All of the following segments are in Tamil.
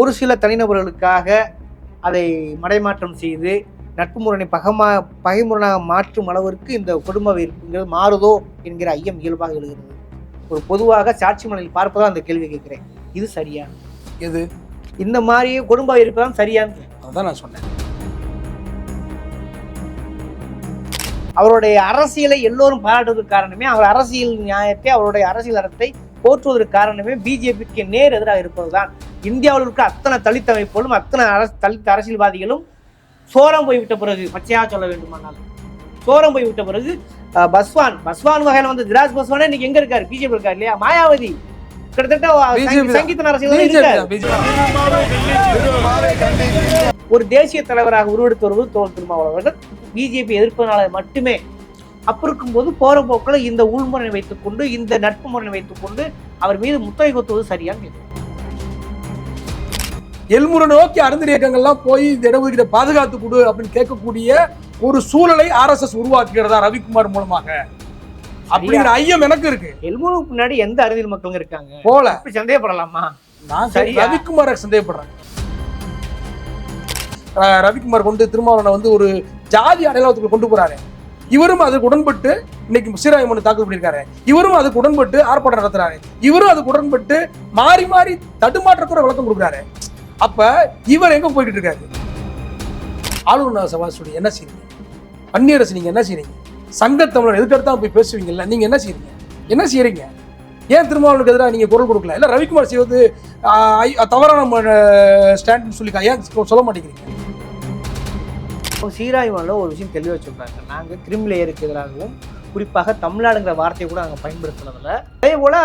ஒரு சில தனிநபர்களுக்காக அதை மடைமாற்றம் செய்து நட்பு முரணை பகமா பகைமுரணாக மாற்றும் அளவிற்கு இந்த குடும்ப வெறுப்புங்கிறது மாறுதோ என்கிற ஐயம் இயல்பாக எழுகிறது. ஒரு பொதுவாக சாட்சி மலையில் பார்ப்பதா அந்த கேள்வி கேட்கிறேன். இது சரியா? எது? இந்த மாதிரி குடும்ப வெறுப்பு தான் சரியான்னு அதான் நான் சொன்னேன். அவருடைய அரசியலை எல்லோரும் பாராட்டுவதற்கு காரணமே அவர் அரசியல் நியாயத்தை அவருடைய அரசியல் அறத்தை போற்றுவதற்கு காரணமே பிஜேபிக்கு நேர் எதிராக இருப்பதுதான். இந்தியாவில் இருக்க அத்தனை தலித் அமைப்புகளும் அத்தனை அரசு தலித் அரசியல்வாதிகளும் சோரம் போய்விட்ட பிறகு பச்சையாக சொல்ல வேண்டுமானால். சோரம் போய்விட்ட பிறகு பஸ்வான் பஸ்வான் வகையில வந்து திராஜ் பஸ்வானே இன்னைக்கு எங்க இருக்காரு? பிஜேபி இருக்காரு இல்லையா? மாயாவதி. கிட்டத்தட்ட BJP சங்கி- தான். சங்கீதன் அரசியல் ஒரு தேசிய தலைவராக உருவெடுத்து வருவது தோல் திருமாவளவர்கள். பிஜேபி எதிர்ப்பதனால மட்டுமே அப்ப இருக்கும்போது போற போக்கில் இந்த உள்முறை வைத்துக்கொண்டு இந்த நட்பு முறை வைத்துக்கொண்டு அவர் மீது முத்திரை கொத்துவது சரியான்னு கேட்கிறேன். எல்முறை நோக்கி அருந்தர் இயக்கங்கள்லாம் போய் இந்த இடஒதுக்கீட்டை பாதுகாத்து கொடு அப்படின்னு கேட்கக்கூடிய ஒரு சூழலை ஆர்எஸ்எஸ் உருவாக்குகிறதா ரவிக்குமார் மூலமாக. அப்படிங்கிற ஐயம் எனக்கு இருக்கு. எல்மூருக்கு முன்னாடி எந்த அறிவியல் மக்களுங்க இருக்காங்க? போல. அப்படி சந்தேகப்படலாமா? நான் சரியா? ரவிக்குமாரை சந்தேகப்படுறேன். ரவிக்குமார் கொண்டு திருமாவளவனை வந்து ஒரு ஜாதி அடையாளத்துக்குள்ள கொண்டு போறாரு. இவரும் அதுக்கு உடன்பட்டு இன்னைக்கு சீராய் மனு தாக்கல் பண்ணியிருக்காரு. இவரும் அதுக்கு உடன்பட்டு ஆர்ப்பாட்டம் நடத்துறாரு. இவரும் அதுக்கு உடன்பட்டு மாறி மாறி தடுமாற்றக்கூட விளக்கம் கொடுக்குறாரு. அப்ப இவர் எங்க போய்கிட்டு இருக்காரு? ஆளுநர் சபாசுடைய என்ன செய்றீங்க? பன்னியரசு நீங்க என்ன செய்றீங்க? சங்கத்தமிழர் எதுக்கடுத்தாலும் போய் பேசுவீங்கல்ல நீங்க என்ன செய்றீங்க? என்ன செய்றீங்க? ஏன் திருமாவளவனுக்கு எதிராக நீங்க குரல் கொடுக்கல? இல்ல ரவிக்குமார் செய்வது தவறான ஸ்டாண்ட் சொல்லி ஏன் சொல்ல மாட்டேங்கிறீங்க? இப்போ சீராய்வானில் ஒரு விஷயம் தெளிவாக சொல்றாங்க நாங்கள் கிரிமிலேயருக்கு எதிராகவும் குறிப்பாக தமிழ்நாடுங்கிற வார்த்தையை கூட அங்கே பயன்படுத்துனதில்ல. அதே போல்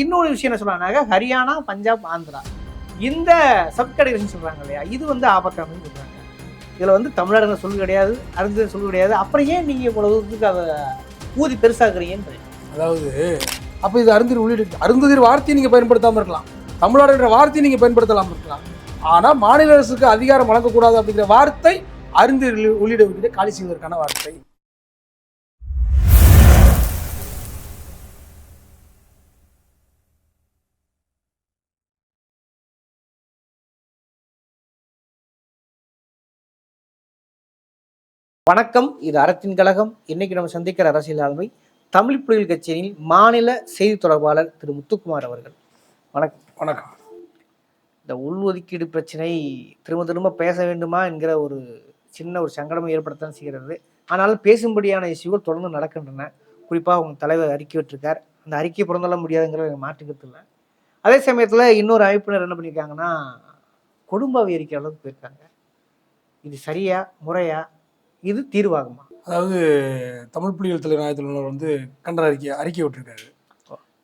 இன்னொரு விஷயம் என்ன சொல்கிறாங்க ஹரியானா பஞ்சாப் ஆந்திரா. இந்த சப்கடைகள்னு சொல்கிறாங்க இல்லையா இது வந்து ஆபத்தானு சொல்கிறாங்க இதில் வந்து தமிழ்நாடுங்கிற சொல்லு கிடையாது அறிஞர் சொல்லு கிடையாது. அப்புறம் ஏன் நீங்கள் இவ்வளவுக்கு அதை ஊதி பெருசாக்குறீங்கன்னு அதாவது அப்போ இது அருந்ததிர் உள்ளிட்டு அருந்ததிர் வார்த்தையை நீங்கள் பயன்படுத்தாமல் இருக்கலாம். தமிழ்நாடுன்ற வார்த்தையை நீங்கள் பயன்படுத்தலாம இருக்கலாம். ஆனால் மாநில அரசுக்கு அதிகாரம் வழங்கக்கூடாது அப்படிங்கிற வார்த்தை அருந்ததிர் உள்ளிட காலி செய்வதற்கான வார்த்தை. வணக்கம். இது அறத்தின் கழகம். இன்னைக்கு நம்ம சந்திக்கிற அரசியல் ஆளுமை தமிழ் புலிகள் கட்சியின் மாநில செய்தி தொடர்பாளர் திரு முத்துக்குமார் அவர்கள். வணக்கம். வணக்கம். இந்த உள்ஒதுக்கீடு பிரச்சனை திரும்ப திரும்ப பேச வேண்டுமா என்கிற ஒரு சின்ன ஒரு சங்கடம் ஏற்படத்தான் செய்கிறது. ஆனாலும் பேசும்படியான இஷ்யூகள் தொடர்ந்து நடக்கின்றன. குறிப்பாக உங்கள் தலைவர் அறிக்கை விட்டுருக்கார். அந்த அறிக்கை புறந்தள்ள முடியாதுங்கிற மாற்றுக்கிறது இல்லை. அதே சமயத்தில் இன்னொரு அமைப்பினர் என்ன பண்ணியிருக்காங்கன்னா கொடும்பாவை அறிக்கை அளவுக்கு போயிருக்காங்க. இது சரியா முறையா? இது தீர்வாகுமா? அதாவது தமிழ் புலிகள் தலைவர் நாயத்தில் வந்து கண்டன அறிக்கை அறிக்கை விட்டுருக்காரு.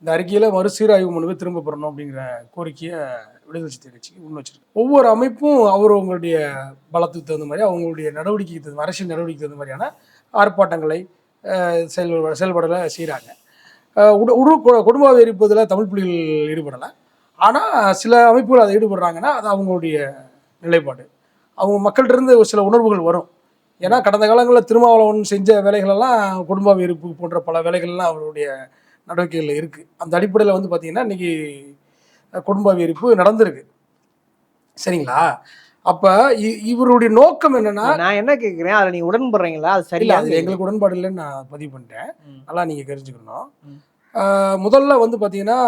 இந்த அறிக்கையில மறுசீராய்வு மனுவை திரும்ப பெறணும் அப்படிங்கிற கோரிக்கையை விடுதலை சிறுத்தை கட்சி முன் வச்சிருக்கு. ஒவ்வொரு அமைப்பும் அவர் அவங்களுடைய பலத்துக்கு தகுந்த மாதிரி அவங்களுடைய நடவடிக்கைக்கு தகுந்த அரசியல் நடவடிக்கைக்கு தகுந்த மாதிரியான ஆர்ப்பாட்டங்களை செயல் செயல்பட செயல்படலை செய்கிறாங்க உட உடு கொ- குடும்ப எரிப்பதில் தமிழ் புலிகள் ஈடுபடலை. ஆனால் சில அமைப்புகள் அதை ஈடுபடுறாங்கன்னா அது அவங்களுடைய நிலைப்பாடு. அவங்க மக்கள்கிட்டருந்து ஒரு சில உணர்வுகள் வரும். ஏன்னா கடந்த காலங்களில் திருமாவளவன் செஞ்ச வேலைகளெல்லாம் குடும்ப வெறுப்பு போன்ற பல வேலைகள்லாம் அவருடைய நடவடிக்கைகளில் இருக்குது அந்த அடிப்படையில் வந்து பார்த்தீங்கன்னா இன்னைக்கு குடும்ப வெறுப்பு நடந்திருக்கு. சரிங்களா? அப்போ இவருடைய நோக்கம் என்னன்னா நான் என்ன கேட்குறேன் அதில் நீங்கள் உடன்படுறீங்களா? அது சரியா அது எங்களுக்கு உடன்பாடு இல்லைன்னு நான் பதிவு பண்ணிட்டேன். நல்லா நீங்கள் தெரிஞ்சுக்கணும். முதல்ல வந்து பார்த்தீங்கன்னா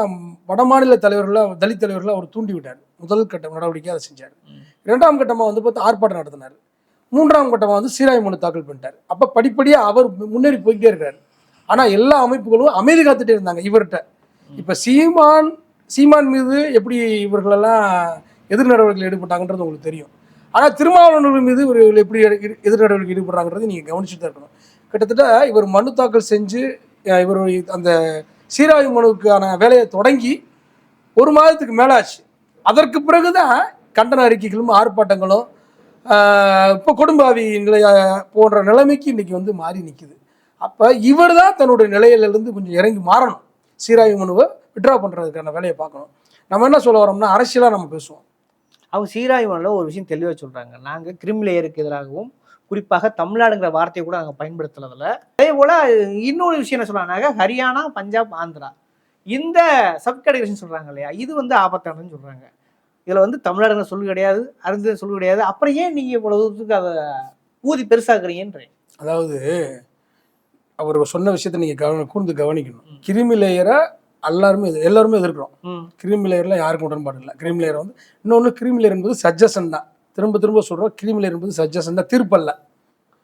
வடமாநில தலைவர்களை தலித் தலைவர்களை அவர் தூண்டி விட்டார். முதல் கட்ட நடவடிக்கை அதை செஞ்சார். ம். இரண்டாம் கட்டமாக வந்து பார்த்து ஆர்ப்பாட்டம் நடத்தினார். மூன்றாம் கட்டமாக வந்து சீராய் மனு தாக்கல் பண்ணிட்டார். அப்போ படிப்படியாக அவர் முன்னேறி போய்கிட்டே இருக்கார். ஆனால் எல்லா அமைப்புகளும் அமைதி காத்துட்டே இருந்தாங்க இவர்கிட்ட. இப்போ சீமான் சீமான் மீது எப்படி இவர்களெல்லாம் எதிர் நடவடிக்கையில் ஈடுபட்டாங்கன்றது உங்களுக்கு தெரியும். ஆனால் திருமாவளவர்கள் மீது இவர்கள் எப்படி எடு- எதிர் நடவடிக்கை ஈடுபடுறாங்கிறது நீங்கள் கவனிச்சுட்டு தான் இருக்கணும். கிட்டத்தட்ட இவர் மனு தாக்கல் செஞ்சு இவர் அந்த சீராய்வு மனுவுக்கான வேலையை தொடங்கி ஒரு மாதத்துக்கு மேலே ஆச்சு அதற்கு பிறகு தான் கண்டன அறிக்கைகளும் ஆர்ப்பாட்டங்களும் இப்போ கொடும்பாவி நிலைய போன்ற நிலைமைக்கு இன்றைக்கி வந்து மாறி நிற்கிது அப்போ இவர் தான் தன்னுடைய நிலையிலிருந்து கொஞ்சம் இறங்கி மாறணும். சீராய்வு மனுவை விட்ரா பண்ணுறதுக்கான வேலையை பார்க்கணும். நம்ம என்ன சொல்ல வரோம்னா அரசியலாக நம்ம பேசுவோம். அவங்க சீராய்வானில் ஒரு விஷயம் தெளிவாக சொல்கிறாங்க நாங்கள் கிரிமிலேயருக்கு எதிராகவும் குறிப்பாக தமிழ்நாடுங்கிற வார்த்தையை கூட நாங்கள் பயன்படுத்துறதில்ல அதே போல் இன்னொரு விஷயம் என்ன சொல்கிறாங்க ஹரியானா பஞ்சாப் ஆந்திரா. இந்த சப்கடேஷன் சொல்கிறாங்க இல்லையா? இது வந்து ஆபத்தானதுன்னு சொல்கிறாங்க இதுல வந்து தமிழ்நாடுங்க சொல்லு கிடையாது அருந்ததியர் சொல்லு கிடையாது. அப்புறம் ஏன் நீங்க இவ்வளவு தூரத்துக்கு அதை ஊதி பெருசாக்குறீங்கன்றேன் அதாவது அவர் சொன்ன விஷயத்தை நீங்க கவனி கூர்ந்து கவனிக்கணும். கிருமி லேயரை எல்லாருமே எதிர்- எல்லாருமே எதிர்க்கிறோம். கிருமி லேயர்ல யாருக்கும் உடன்பாடு இல்லை. கிருமி லேயர் வந்து இன்னொன்று கிருமி லேயர் என்பது சஜஷன் தான். திரும்ப திரும்ப சொல்றோம் கிருமி லேயர் என்பது சஜஷன் தான். தீர்ப்பல்ல.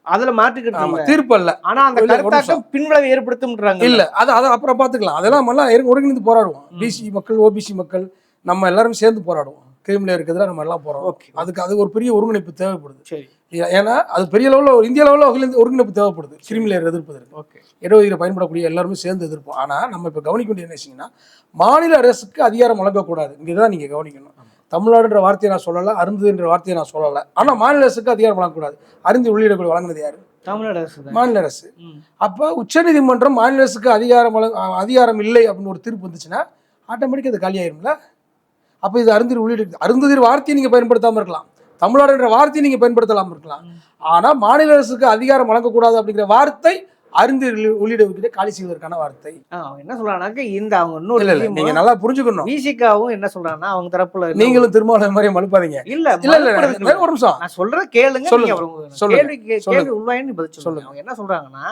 அதுல மாற்றுக்கிறது ஆமா இல்ல. தீர்ப்பல்ல. ஆனா அந்த கருத்தாக்கம் பின்விளைவை ஏற்படுத்தும்ன்றாங்க. இல்ல அது அதை அப்புறம் பாத்துக்கலாம் அதெல்லாம் எல்லாம் ஒருங்கிணைந்து போராடுவோம். பிசி மக்கள் ஓபிசி மக்கள் நம்ம எல்லாரும் சேர்ந்து போராடுவோம். கிருமி லேயருக்கு எதிராக நம்ம எல்லாம் போராடுவோம் ஓகே. அதுக்கு அது ஒரு பெரிய ஒருங்கிணைப்பு தேவைப்படுது. சரி. ஏன்னா அது பெரிய லெவலில் ஒரு இந்திய லெவலில் ஒருங்கிணைப்பு தேவைப்படுது. கிருமி லேயர் எதிர்ப்பதற்கு ஓகே. இடஒதுக்கீடு பயன்படக்கூடிய எல்லாருமே சேர்ந்து எதிர்ப்போம். ஆனால் நம்ம இப்போ கவனிக்க வேண்டிய என்ன விஷயம்னா மாநில அரசுக்கு அதிகாரம் வழங்கக்கூடாது. இங்கே தான் நீங்கள் கவனிக்கணும். தமிழ்நாடுன்ற வார்த்தையை நான் சொல்லலை அருந்துன்ற வார்த்தையை நான் சொல்லலை. ஆனால் மாநில அரசுக்கு அதிகாரம் வழங்கக்கூடாது. அருந்தி உள்ளிடக்கூடிய வழங்கினது யாரு? தமிழ்நாடு அரசு மாநில அரசு. அப்போ உச்சநீதிமன்றம் மாநில அரசுக்கு அதிகாரம் அதிகாரம் இல்லை அப்படின்னு ஒரு தீர்ப்பு வந்துச்சுன்னா ஆட்டோமேட்டிக்காக அது காலியாயிரும்ல? அப்போ இது அருந்தீர் உள்ளிடு அருந்ததிர் வார்த்தையை நீங்கள் பயன்படுத்தாமல் இருக்கலாம். தமிழ்நாடுன்ற வார்த்தையை நீங்கள் பயன்படுத்தலாமல் இருக்கலாம். ஆனால் மாநில அரசுக்கு அதிகாரம் வழங்கக்கூடாது அப்படிங்கிற வார்த்தை அருந்தீர் உள்ளிட காலி செய்வதற்கான வார்த்தை. என்ன சொல்றாங்கன்னாக்க இந்த அவங்க இன்னொரு நீங்க நல்லா புரிஞ்சுக்கணும். விசிகாவும் என்ன சொல்றாங்கன்னா அவங்க தரப்புல நீங்களும் திருமாவளவன் மாதிரி மழுப்பாதீங்க இல்ல இல்ல இல்ல ஒரு நிமிஷம். நான் சொல்றத கேளுங்க சொல்லுங்க, கேள்வி. கேள்வி உள்வாயின்னு பதில் சொல்லுங்க. அவங்க என்ன சொல்றாங்கன்னா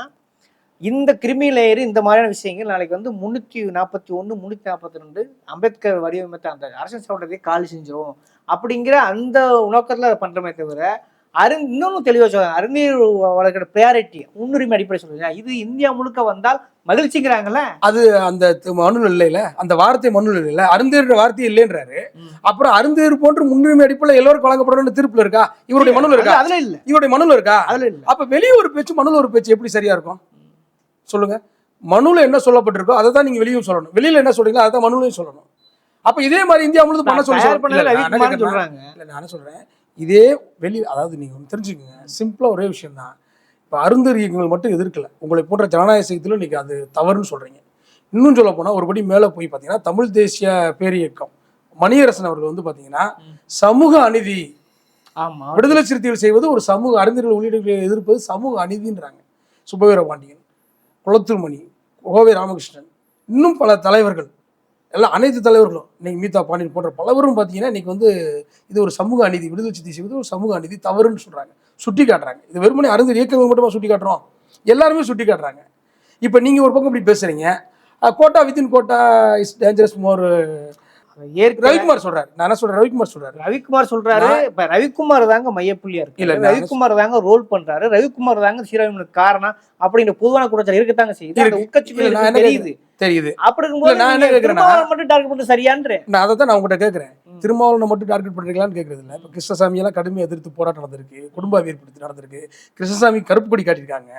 இந்த கிருமி லேயர் இந்த மாதிரியான விஷயங்கள் நாளைக்கு வந்து முன்னூத்தி நாற்பத்தி ஒண்ணு முன்னூத்தி நாற்பத்தி ரெண்டு அம்பேத்கர் வடிவமைத்த அந்த அரசன் சட்டத்தை காலி செஞ்சிரும் அப்படிங்கிற அந்த நோக்கத்துல அதை பண்றமே தவிர அரு இன்னொன்னு தெளிவா சொல்றாங்க அறிஞர் வழக்கோட ப்ரையாரிட்டி முன்னுரிமை அடிப்படை சொல்லுங்க. இது இந்தியா முழுக்க வந்தால் மகிழ்ச்சிங்கிறாங்கல்ல? அது அந்த மனுல இல்லைல அந்த வார்த்தை மனுல இல்ல அருந்தீர் வார்த்தை இல்லைன்றாரு. அப்புறம் அருந்தீர் போன்று முன்னுரிமை அடிப்படையில் எல்லோருக்கும் வழங்கப்படணும்னு தீர்ப்புல இருக்கா? இவருடைய மனுல இருக்கா? அதுல இல்ல. இவருடைய மனுல இருக்கா? அதுல இல்ல. அப்ப வெளியே ஒரு பேச்சு மனுல ஒரு பேச்சு எப்படி சரியா இருக்கும்? சொல்லுங்க. மனுல என்ன சொல்லப்பட்டிருக்கோ அதை தான் நீங்க வெளியும் சொல்லணும். வெளியில என்ன சொல்றீங்களோ அதை தான் மனுலையும் சொல்லணும். அப்ப இதே மாதிரி இந்தியா முழுவதும் பண்ண சொல்லி சொல்றாங்க. இல்லை நானே சொல்கிறேன் இதே வெளி அதாவது ஒன்று தெரிஞ்சுக்கங்க. சிம்பிளாக ஒரே விஷயம் தான். இப்போ அருந்தறியங்கள் மட்டும் எதிர்க்கல. உங்களை போன்ற ஜனநாயக சக்தியிலும் இன்னைக்கு அது தவறுன்னு சொல்கிறீங்க இன்னும் சொல்ல போனால் ஒருபடி மேலே போய் பார்த்தீங்கன்னா தமிழ் தேசிய பேரியக்கம். மணியரசன் அவர்கள் வந்து பார்த்தீங்கன்னா. சமூக அநீதி. விடுதலை சிறுத்தைகள் செய்வது ஒரு சமூக அறிஞர்கள் உள்ளீடுகளை எதிர்ப்பது சமூக அநீதின்றாங்க. சுபவீர பாண்டியன். குளத்தூர் கோவை ராமகிருஷ்ணன் இன்னும் பல தலைவர்கள் எல்லாம் அனைத்து தலைவர்களும் இன்னைக்கு மீதா பாண்டியன் போன்ற பலவரும் பார்த்தீங்கன்னா இன்னைக்கு வந்து இது ஒரு சமூக அநீதி விடுதலை சித்தி செய்வது ஒரு சமூக அநீதி தவறுன்னு சொல்கிறாங்க சுட்டி காட்டுறாங்க. இது வெறுமனே அறிஞர் இயக்கங்கள் மட்டுமா சுட்டி காட்டுறோம்? எல்லாருமே சுட்டி காட்டுறாங்க. இப்போ நீங்கள் ஒரு பக்கம் இப்படி பேசுகிறீங்க quota within quota is dangerous more Ravikumar சொல்றாரு. நான் சொல்றேன்? ரவிக்குமார் சொல்றாரு. ரவிக்குமார் சொல்றாரு. இப்ப ரவிக்குமார் தாங்க மையப்புள்ளியா இருக்கு இல்ல, ரவிக்குமார் தாங்க ரோல் பண்றாரு. ரவிக்குமார் தாங்க சீரழிவுக்கு காரணம் அப்படிங்கிற பொதுவான குற்றச்சாட்டு இருக்கத்தாங்க செய்யுது. அந்த. உட்கட்சி தெரியுது. தெரியுது. அப்படி இருக்கும்போது நான் என்ன திருமாவளவன் மட்டும் டார்கெட் பண்ணி சரியான்ற? நான் அதை தான் நான் உங்கள்கிட்ட கேட்குறேன். திருமாவளவனை மட்டும் டார்கெட் பண்ணுறீங்களான்னு கேட்கறது இல்லை இப்போ கிருஷ்ணசாமி எல்லாம் கடுமையாக எதிர்த்து போராட்டம் நடந்திருக்கு. குடும்ப ஏற்படுத்தி நடந்திருக்கு. கிருஷ்ணசாமி கருப்பு கொடி காட்டியிருக்காங்க.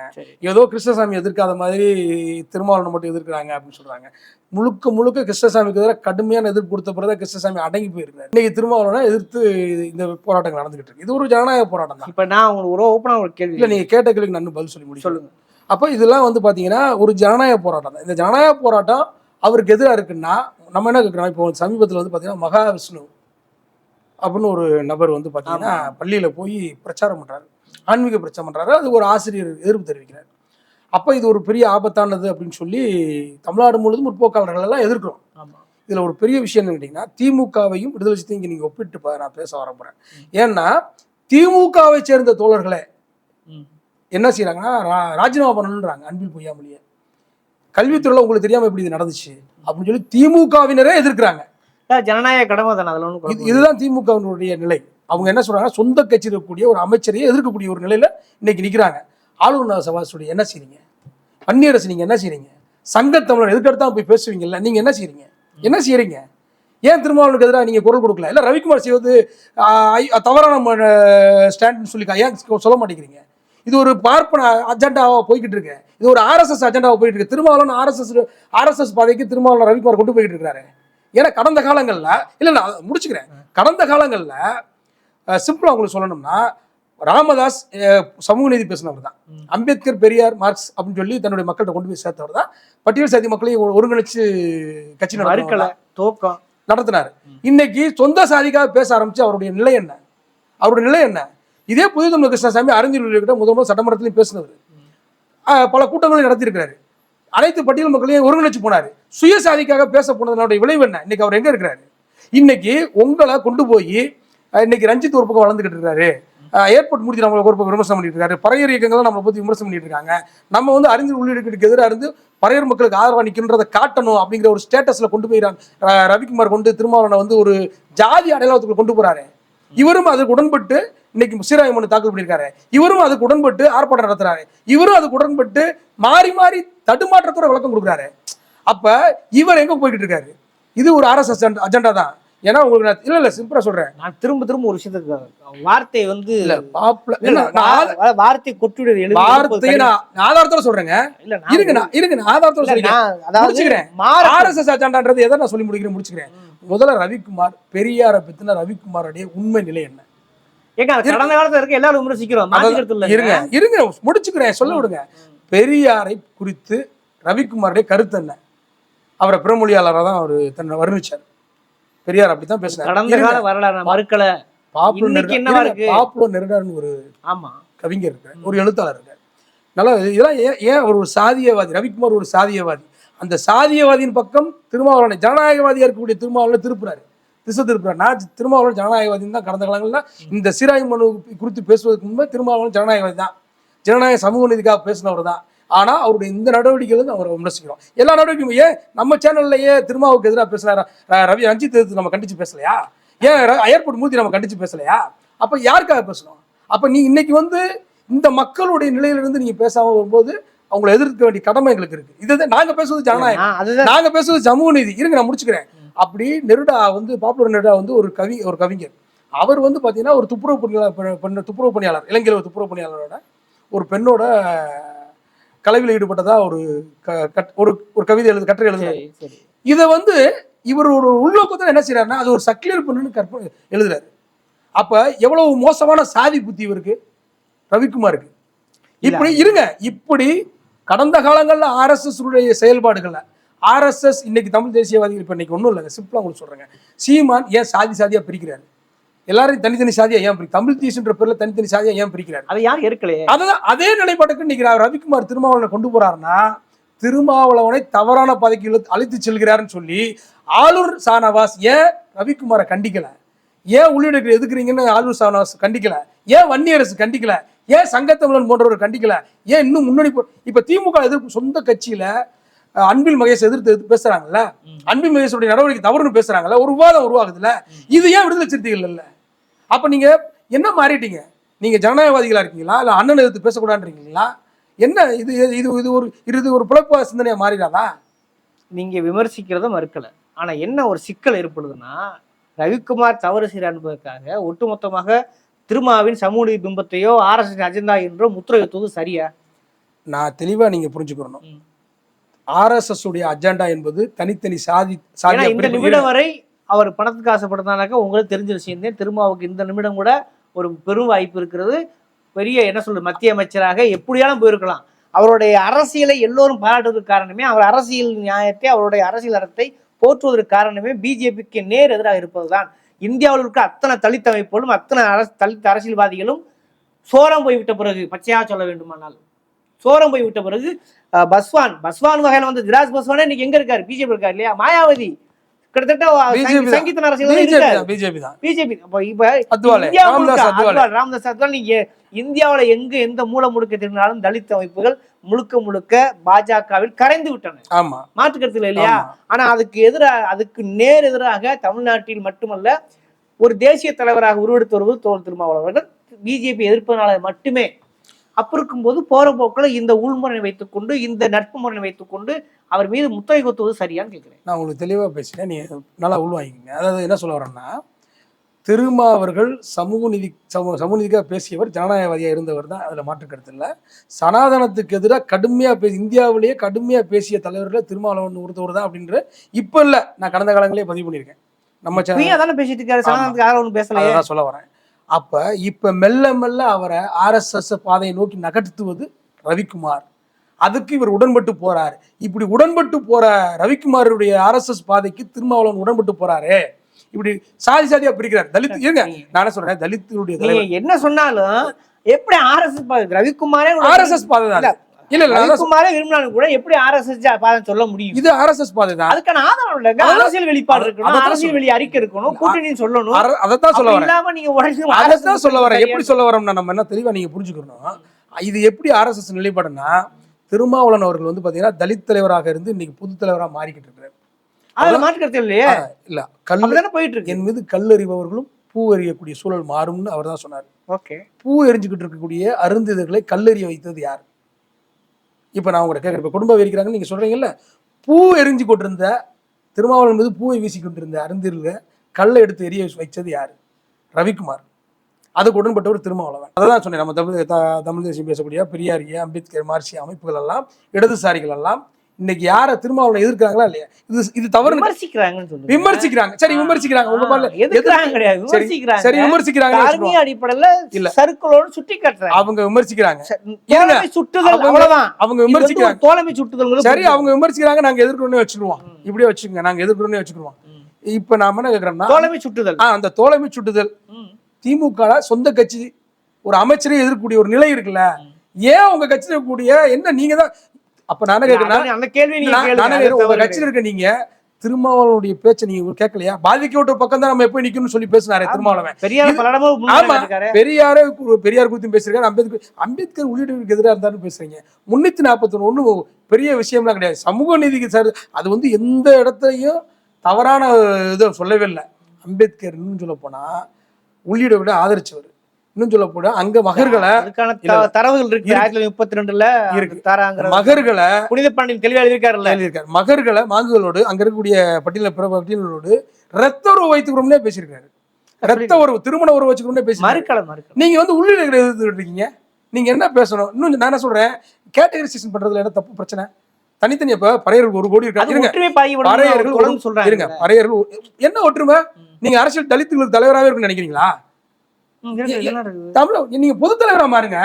ஏதோ கிருஷ்ணசாமி எதிர்க்காத மாதிரி திருமாவளவனை மட்டும் எதிர்க்கிறாங்க அப்படின்னு சொல்றாங்க. முழுக்க முழுக்க கிருஷ்ணசாமிக்கு எதிராக கடுமையான எதிர்ப்பு கொடுத்த பிறகு கிருஷ்ணசாமி அடங்கி போயிருக்காரு இன்னைக்கு திருமாவளவனை எதிர்த்து இந்த போராட்டங்கள் நடந்துகிட்டு இருக்கு. இது ஒரு ஜனநாயக போராட்டம் தான். இப்ப நான் உங்களுக்கு ஒரு ஓப்பனா ஒரு கேள்வி இல்லை நீங்கள் கேட்ட கேள்விக்கு நான் பதில் சொல்லி முடியும் சொல்லுங்க. அப்போ இதெல்லாம் வந்து பார்த்தீங்கன்னா ஒரு ஜனநாயக போராட்டம் தான். இந்த ஜனநாயக போராட்டம் அவருக்கு எதிராக இருக்குன்னா நம்ம என்ன கேட்குறோம் இப்போ சமீபத்தில் வந்து பார்த்தீங்கன்னா மகாவிஷ்ணு அப்படின்னு ஒரு நபர் வந்து பார்த்தீங்கன்னா பள்ளியில் போய் பிரச்சாரம் பண்ணுறாரு ஆன்மீக பிரச்சாரம் பண்ணுறாரு அது ஒரு ஆசிரியர் எதிர்ப்பு தெரிவிக்கிறார். அப்போ இது ஒரு பெரிய ஆபத்தானது அப்படின்னு சொல்லி தமிழ்நாடு முழுவதும் முற்போக்காளர்கள் எல்லாம் எதிர்க்கிறோம். இதில் ஒரு பெரிய விஷயம் என்ன கேட்டிங்கன்னா திமுகவையும் விடுதலை இங்கே நீங்கள் ஒப்பிட்டு நான் பேச வர போகிறேன் ஏன்னா திமுகவை சேர்ந்த தோழர்களை. என்ன செய்யறாங்கன்னா ரா- ராஜினாமா பண்ணணுன்றாங்க அன்பில் பொய்யாமொழியே கல்வித்துறையில் உங்களுக்கு தெரியாம இப்படி இது நடந்துச்சு? அப்படின்னு சொல்லி திமுகவினரே எதிர்க்கிறாங்க. ஜனநாயக கடமை தானே அதுல இல்ல. இதுதான் திமுகவினுடைய நிலை. அவங்க என்ன சொல்றாங்கன்னா சொந்த கட்சி இருக்கக்கூடிய ஒரு அமைச்சரையே எதிர்க்கக்கூடிய ஒரு நிலையில இன்னைக்கு நிக்கிறாங்க. ஆளுநர் சபாசுடைய என்ன செய்றீங்க? பன்னீரசு நீங்க என்ன செய்றீங்க? சங்கத்தமிழர் எதுக்கடுத்தா போய் பேசுவீங்கல்ல நீங்க என்ன செய்றீங்க? என்ன செய்றீங்க? ஏன் திருமாவளவனுக்கு எதிராக நீங்க குரல் கொடுக்கல? இல்ல ரவிக்குமார் செய்வது தவறான ஸ்டாண்ட்னு சொல்லி ஏன் சொல்ல மாட்டேங்கிறீங்க? இது ஒரு பார்ப்பன அஜெண்டாவா போய்கிட்டு இருக்கு. இது ஒரு ஆர்எஸ்எஸ் அஜெண்டாவா போயிட்டு இருக்கு. திருமாவளவன் ஆர்எஸ்எஸ் ஆர்எஸ்எஸ் பாதைக்கு திருமாவளவன் ரவிக்குமார் கொண்டு போயிட்டு இருக்காரு. ஏன்னா கடந்த காலங்கள்ல இல்ல நான் அதை முடிச்சுக்கிறேன். கடந்த காலங்கள்ல சிம்பிளா உங்களுக்கு சொல்லணும்னா ராமதாஸ் சமூக நீதி பேசினவர் தான். அம்பேத்கர் பெரியார் மார்க்ஸ் அப்படின்னு சொல்லி தன்னுடைய மக்கள்கிட்ட கொண்டு போய் சேர்த்தவர் தான். பட்டியல் சாதி மக்களையும் ஒரு- ஒருங்கிணைச்சு கட்சி தான். தோக்கம். நடத்தினாரு. இன்னைக்கு சொந்த சாதிக்காக பேச ஆரம்பிச்சு அவருடைய நிலை என்ன? அவருடைய நிலை என்ன? இதே புதிய தமிழ் கிருஷ்ணசாமி அறிஞர்கிட்ட முதல் முதல் சட்டமன்றத்திலையும் பேசினவர். பல கூட்டங்களையும் நடத்தியிருக்கிறாரு. அனைத்து பட்டியல் மக்களையும் ஒருங்கிணைச்சு போனார். சுயசாதிக்காக பேச போனதனுடைய விளைவு என்ன? இன்னைக்கு அவர் எங்க இருக்கிறாரு? இன்னைக்கு உங்களை கொண்டு போய் இன்னைக்கு ரஞ்சித் ஒரு பக்கம் வளர்ந்துகிட்டு இருக்காரு. ஏர்போர்ட் முடிச்சு நம்மளை ஒரு பக்கம் விமர்சனம் பண்ணிட்டு இருக்காரு. பறையர் இயக்கங்களும் நம்மளை பற்றி விமர்சனம் பண்ணிட்டு இருக்காங்க. நம்ம வந்து அறிஞர் உள்ளீடுகளுக்கு எதிராக இருந்து பறையர் மக்களுக்கு ஆதரவா நிற்கின்றதை காட்டணும் அப்படிங்கிற ஒரு ஸ்டேட்டஸில் கொண்டு போயிடறாங்க ரவிக்குமார் கொண்டு திருமாவளவனை வந்து ஒரு ஜாதி அடையாளத்துக்குள்ள கொண்டு போறாரு. இவரும் அதுக்கு உடன்பட்டு இன்னைக்கு சீராய்வு மனு தாக்கல் பண்ணியிருக்காரு. இவரும் அதுக்கு உடன்பட்டு ஆர்ப்பாட்டம் நடத்துறாரு. இவரும் அதுக்கு உடன்பட்டு மாறி மாறி தடுமாற்றத்தோட விளக்கம் கொடுக்குறாரு. அப்ப இவர் எங்க போய்கிட்டு இருக்காரு? இது ஒரு ஆர்எஸ்எஸ் அஜெண்டா தான். ஏன்னா உங்களுக்கு நான் இல்ல இல்ல சிம்பிளா சொல்றேன். நான் திரும்ப திரும்ப ஒரு விஷயத்துக்கு வார்த்தை வந்து வார்த்தை கொட்டுடைய எழுதி வார்த்தையை நான் ஆதாரத்தோட சொல்றேங்க. இருங்க நான் இருங்க நான் ஆதாரத்தோட நான் அதாவது ஆர்எஸ்எஸ் அஜெண்டான்றது எதை நான் சொல்லி முடிக்கிறேன்? முடிச்சுக்கிறேன். முதல்ல ரவிக்குமார் பெரியாரை பத்தின ரவிக்குமாருடைய உண்மை நிலை என்ன? ஏங்க கடந்த காலத்துல இருக்க எல்லாரும் விமர்சிக்கிறோம் இருங்க இருங்க முடிச்சுக்கிறேன் சொல்ல விடுங்க. பெரியாரை குறித்து ரவிக்குமாருடைய கருத்து என்ன? அவரை பிறமொழியாளராக தான் அவர் தன்னை வர்ணிச்சார். பெரியார் அப்படித்தான் பேசினார் கடந்த கால வரலாறு மறுக்கல? பாப்புலர் நெருடார்னு ஒரு ஆமா. கவிஞர் இருக்கார் ஒரு எழுத்தாளர் இருக்கார். நல்லா இதெல்லாம் ஏன் ஏன் அவர் ஒரு சாதியவாதி ரவிக்குமார் ஒரு சாதியவாதி? அந்த சாதியவாதியின் பக்கம் திருமாவளவனை ஜனநாயகவாதியாக இருக்கக்கூடிய திருமாவளவனை திருப்புறாரு. திசை திருப்புறாரு. நான் திருமாவளவன் ஜனநாயகவாதின்னு தான் கடந்த காலங்களில் இந்த சீராய் மனு குறித்து பேசுவதற்கு முன்பே திருமாவளவன் ஜனநாயகவாதி தான். ஜனநாயக சமூக நீதிக்காக பேசினவர் தான். ஆனால் அவருடைய இந்த நடவடிக்கைகள் வந்து அவரை விமர்சிக்கிறோம். எல்லா நடவடிக்கையும் ஏன் நம்ம சேனல்லையே திருமாவுக்கு எதிராக பேசுகிறார் ரவி ரஞ்சித் எதிர்த்து நம்ம கண்டிச்சு பேசலையா? ஏன் ஏர்போர்ட் மூர்த்தி நம்ம கண்டிச்சு பேசலையா? அப்போ யாருக்காக பேசணும்? அப்போ நீ இன்னைக்கு வந்து இந்த மக்களுடைய நிலையிலிருந்து நீங்கள் பேசாமல் வரும்போது அவங்களை எதிர்க்க வேண்டிய கடமை எங்களுக்கு இருக்கு. இதுதான் நாங்க பேசுவது ஜனநாயகம். நாங்க பேசுவது சமூக நீதி. இருங்க நான் முடிச்சுக்கிறேன். அப்படி நெருடா வந்து பாப்புலர் நெருடா வந்து ஒரு கவி ஒரு கவிஞர். அவர் வந்து பாத்தீங்கன்னா ஒரு துப்புரவு பணியாளர் பெண் பெண் துப்புரவு பணியாளர் இலங்கையில் ஒரு துப்புரவு பணியாளரோட ஒரு பெண்ணோட கலவியில் ஈடுபட்டதா ஒரு ஒரு ஒரு கவிதை எழுது கட்டுரை எழுதுறாரு. இதை வந்து இவர் ஒரு உள்நோக்கத்தில் என்ன செய்யறாருன்னா அது ஒரு சக்லியர் பண்ணுன்னு கற்பனை எழுதுறாரு. அப்ப எவ்வளவு மோசமான சாதி புத்தி இவருக்கு? ரவிக்குமாருக்கு. இப்படி இருங்க. இப்படி கடந்த காலங்கள்ல ஆர்எஸ்எஸ் உடைய செயல்பாடுகள்ல ஆர்எஸ்எஸ் இன்னைக்கு தமிழ் தேசியவாதிகள் இப்ப இன்னைக்கு ஒன்றும் இல்லைங்க. சிம்பிளா உங்களுக்கு சொல்றேங்க. சீமான் ஏன் சாதி சாதியா பிரிக்கிறாரு? எல்லாரையும் தனித்தனி சாதியா ஏன் பிரி? தமிழ் தேசியன்ற பேர்ல தனித்தனி சாதியா ஏன் பிரிக்கிறாரு? அதை யாரும் ஏற்கலையே. அதுதான் அதே நிலைப்பாட்டுக்கு இன்னைக்கு ரவிக்குமார் திருமாவளவனை கொண்டு போறாருன்னா திருமாவளவனை தவறான பாதைக்கு அழைத்து செல்கிறாருன்னு சொல்லி ஆளூர் சானவாஸ் ஏன் ரவிக்குமாரை கண்டிக்கல? ஏன் உள்ளிடக்கு எதுக்குறீங்கன்னு ஆளூர் சானவாஸ் கண்டிக்கல? ஏன் வன்னியரசு கண்டிக்கல? ஏன் சங்கத்தமிழன் போன்றவர் கண்டிக்கல? ஏன் இன்னும் முன்னணி இப்ப திமுக எதிர்ப்பு சொந்த கட்சியில அன்பில் மகேஷ் எதிர்த்து எதிர்த்து பேசுறாங்கல்ல? அன்பில் மகேஷுடைய நடவடிக்கை தவறுன்னு பேசுறாங்கல்ல? ஒரு விவாதம் உருவாகுதுல்ல? இது ஏன் விடுதலை சிறுத்தைகள் இல்ல? அப்ப நீங்க என்ன மாறிட்டீங்க? நீங்க ஜனநாயகவாதிகளா இருக்கீங்களா? இல்ல அண்ணன் எதிர்த்து பேசக்கூடாதுன்றீங்களா? என்ன இது இது இது ஒரு இது ஒரு பிழப்ப சிந்தனையா மாறிடாதா? நீங்க விமர்சிக்கிறத மறுக்கல. ஆனா என்ன ஒரு சிக்கல் ஏற்படுதுன்னா ரவிக்குமார் தவறு செய்கிறார் என்பதற்காக ஒட்டுமொத்தமாக திருமாவின் சமூக பிம்பத்தையோ ஆர்எஸ்எஸ் அஜெண்டா என்றோ முத்திரை வைத்துவது சரியா? நான் தெளிவா நீங்க புரிஞ்சுக்கணும். ம். ஆர்எஸ்எஸ் உடைய அஜெண்டா என்பது தனித்தனி சாதி சாதி இந்த நிமிடம் வரை அவர் பணத்துக்கு ஆசைப்படுறதுனாக்கா உங்களுக்கு தெரிஞ்ச விஷயம் தான். திருமாவுக்கு இந்த நிமிடம் கூட ஒரு பெரும் வாய்ப்பு இருக்கிறது. பெரிய என்ன சொல்றது மத்திய அமைச்சராக எப்படியாலும் போயிருக்கலாம். அவருடைய அரசியலை எல்லோரும் பாராட்டுவதற்கு காரணமே அவர் அரசியல் நியாயத்தை அவருடைய அரசியல் அறத்தை போற்றுவதற்கு காரணமே பிஜேபிக்கு நேர் எதிராக இருப்பதுதான். இந்தியாவில் இருக்க அத்தனை தலித் அமைப்புகளும் அத்தனை அரசு தலித் அரசியல்வாதிகளும் சோரம் போய்விட்ட பிறகு பச்சையாக சொல்ல வேண்டுமானால் சோரம் போய்விட்ட பிறகு பஸ்வான் பஸ்வான் வகையில வந்து திராஜ் பஸ்வானே இன்னைக்கு எங்க இருக்காரு? பிஜேபி இருக்காரு இல்லையா? மாயாவதி. கிட்டத்தட்ட. சங்கீத அரசியல் பிஜேபி தான். பிஜேபி இப்ப அத்வாலே இந்தியா ராம்தாஸ் முழுக்க அத்வாலே. அத்வால், ராமதாஸ் அத்வால். நீங்க இந்தியாவுல எங்க எந்த மூல முடுக்க திரும்பினாலும் தலித் அமைப்புகள் முழுக்க முழுக்க பாஜகவில் கரைந்து விட்டன. ஆமா. மாற்று கருத்துல இல்லையா. ஆனா அதுக்கு எதிராக அதுக்கு நேர் எதிராக தமிழ்நாட்டில் மட்டுமல்ல ஒரு தேசிய தலைவராக உருவெடுத்து வருவது தோல் திருமாவளவர்கள் பிஜேபி எதிர்ப்பதனால மட்டுமே. அப்ப இருக்கும்போது போற போக்குல இந்த உள்முறை வைத்துக்கொண்டு இந்த நட்பு முறை வைத்துக்கொண்டு அவர் மீது முத்திரை கொத்துவது சரியான்னு கேட்கிறேன். நான் உங்களுக்கு தெளிவா பேசுறேன் நீ நல்லா உள்வாங்கிக்கங்க. அதாவது என்ன சொல்ல வரேன்னா திருமா அவர்கள் சமூக நீதி சமூக சமூக நீதிக்காக பேசியவர் ஜனநாயகவாதியா இருந்தவர் தான். அதுல மாற்று கருத்து இல்லை. சனாதனத்துக்கு எதிராக கடுமையா பேசி இந்தியாவிலேயே கடுமையா பேசிய தலைவர்கள் திருமாவளவன் ஒருத்தவர் தான் அப்படின்ற இப்ப இல்ல. நான் கடந்த காலங்களே பதிவு பண்ணியிருக்கேன். நம்ம தானே பேசிட்டு இருக்காரு சனாதனத்துக்கு யாரும் ஒன்றும் பேசலையே. அதான் சொல்ல வரேன். அப்ப இப்ப மெல்ல மெல்ல அவரை ஆர்எஸ்எஸ் பாதையை நோக்கி நகர்த்துவது ரவிக்குமார். அதுக்கு இவர் உடன்பட்டு போறாரு. இப்படி உடன்பட்டு போற ரவிக்குமாருடைய ஆர்எஸ்எஸ் பாதைக்கு திருமாவளவன் உடன்பட்டு போறாரு. இப்படி சாதி சாதியா பிரிக்கிறார். தலித் இருங்க நான் சொல்றேன்? தலித்துடைய என்ன சொன்னாலும் எப்படி ஆர்எஸ் ரவிக்குமாரே ஆர்எஸ்எஸ் பாதை தான் இல்ல இல்ல ரவிக்குமாரே விரும்பினாலும் கூட எப்படி ஆர்எஸ்எஸ் பாதம் சொல்ல முடியும்? இது ஆர்எஸ்எஸ் பாதை தான் அதுக்கான ஆதாரம் இல்லைங்க அரசியல் வெளிப்பாடு இருக்கணும். அரசியல் வெளி அறிக்கை இருக்கணும். கூட்டணி சொல்லணும். அதைத்தான் சொல்ல வரேன். இல்லாம நீங்க உடனே அதைத்தான் சொல்ல வரேன். எப்படி சொல்ல வரோம்னா நம்ம என்ன தெளிவா நீங்க புரிஞ்சுக்கணும் இது எப்படி ஆர்எஸ்எஸ் நிலைப்பாடுனா திருமாவளவன் அவர்கள் வந்து பாத்தீங்கன்னா தலித் தலைவராக இருந்து இன்னைக்கு பொது தலைவரா மாறிக்கிட்டு இருக்கிறார் அதுல மாற்றுக்கிறது இல்லையே? இல்ல. கல் அப்படிதானே போயிட்டு இருக்கு என் மீது கல்லறிபவர்களும் பூ எறியக்கூடிய சூழல் மாறும்னு அவர் தான் சொன்னார். ஓகே. பூ எரிஞ்சுக்கிட்டு இருக்கக்கூடிய அருந்திதர்களை கல்லெறிய வைத்தது யார்? இப்ப நான் உங்களை கேட்குறேன். இப்போ குடும்பம் எரிக்கிறாங்கன்னு நீங்க சொல்றீங்கல்ல பூ எரிஞ்சு கொண்டிருந்த திருமாவளவன் மீது பூவை வீசி கொண்டிருந்த அருந்திருங்க கல்லை எடுத்து எரிய வைச்சது யார்? ரவிக்குமார். அதுக்கு உடன்பட்டவர் திருமாவளவன். அதை தான் சொன்னேன். நம்ம தமிழ் தமிழ் தேசியம் பேசக்கூடிய பெரியாரிய அம்பேத்கர் மார்க்சிய அமைப்புகள் எல்லாம் இடதுசாரிகள் எல்லாம் இன்னைக்கு யாரை திருமாவளவன் எதிர்க்கிறாங்களா இல்லையா? இது இது தவறு. விமர்சிக்கிறாங்கன்னு விமர்சிக்கிறாங்க. சரி விமர்சிக்கிறாங்க. உங்க மாதிரி எதிர்க்கிறாங்க கிடையாது சரி, விமர்சிக்கிறாங்க. சரி விமர்சிக்கிறாங்க தார்மீக அடிப்படையில இல்ல. சர்க்கிளோட சுட்டி காட்டுறாங்க. அவங்க விமர்சிக்கிறாங்க. சுட்டுதல் அவ்வளவுதான். அவங்க விமர்சிக்கிறாங்க. தோழமை சுட்டுதல் சரி அவங்க விமர்சிக்கிறாங்க. நாங்க எதிர்க்கணும்னு வச்சுக்குவோம் இப்படியே வச்சுக்கோங்க. நாங்க எதிர்க்கணும்னு வச்சுக்குவோம் இப்ப நாம என்ன கேக்குறோம்னா தோழமை சுட்டுதல். அந்த தோழமை சுட்டுதல். திமுக சொந்த கட்சி ஒரு அமைச்சரே எதிர்க்கக்கூடிய ஒரு நிலை இருக்குல்ல. ஏன் உங்க கட்சியில இருக்கக்கூடிய என்ன நீங்க தான் அப்ப நான் அதான் அந்த கேள்வி உங்க கட்சியில இருக்க நீங்க திருமாவளவனுடைய பேச்சை நீங்க கேட்கலையா? பாதிக்கப்பட்ட பக்கம் தான் நம்ம எப்போ நிக்கணும்னு சொல்லி பேசினாரு திருமாவளவன். பெரியார் ஆமா. பெரியார பெரியார் குறித்தும் பேசுறாரு அம்பேத்கர் அம்பேத்கர் உள்ளிட்டவருக்கு எதிராக இருந்தாலும் பேசுறீங்க. முன்னூத்தி நாற்பத்தி ஒண்ணு பெரிய விஷயம்லாம் கிடையாது. சமூக நீதிக்கு சார் அது வந்து எந்த இடத்துலையும் தவறான இதை சொல்லவே இல்லை. அம்பேத்கர் இன்னும் சொல்ல போனா உள்ளிட விட ஆதரிச்சவர். இன்னும் சொல்ல போனா அங்க மகர்களை. தரவுகள் இருக்கு. ஆயிரத்தி முப்பத்தி ரெண்டுல இருக்கு. தாராங்கிற மகர்களை புனித பாண்டியன் தெளிவா எழுதியிருக்காருல்ல? எழுதியிருக்காரு. மகர்களை மாங்குகளோடு அங்க இருக்கக்கூடிய பட்டியல பிற பட்டியலோடு ரத்த உறவு வைத்துக்கிறோம்னே பேசியிருக்காரு. ரத்த உறவு திருமண உறவு வச்சுக்கிறோம்னே பேசி மறுக்கல மறுக்கல. நீங்க வந்து உள்ளிட இருக்கீங்க நீங்க என்ன பேசணும்? இன்னும் நான் என்ன சொல்றேன்? கேட்டகரைசேஷன் பண்றதுல என்ன தப்பு பிரச்சனை? தனித்தனி இப்ப பறையர்கள் ஒரு கோடி இருக்காங்க பறையர்கள் என்ன ஒற்றுமை? நீங்க அரசியல் தலித்துகளுக்கு தலைவராகவே இருக்குன்னு நினைக்கிறீங்களா ம், இருக்கு, என்ன இருக்குது? தமிழ் நீங்க பொது தலைவரா மாறுங்க.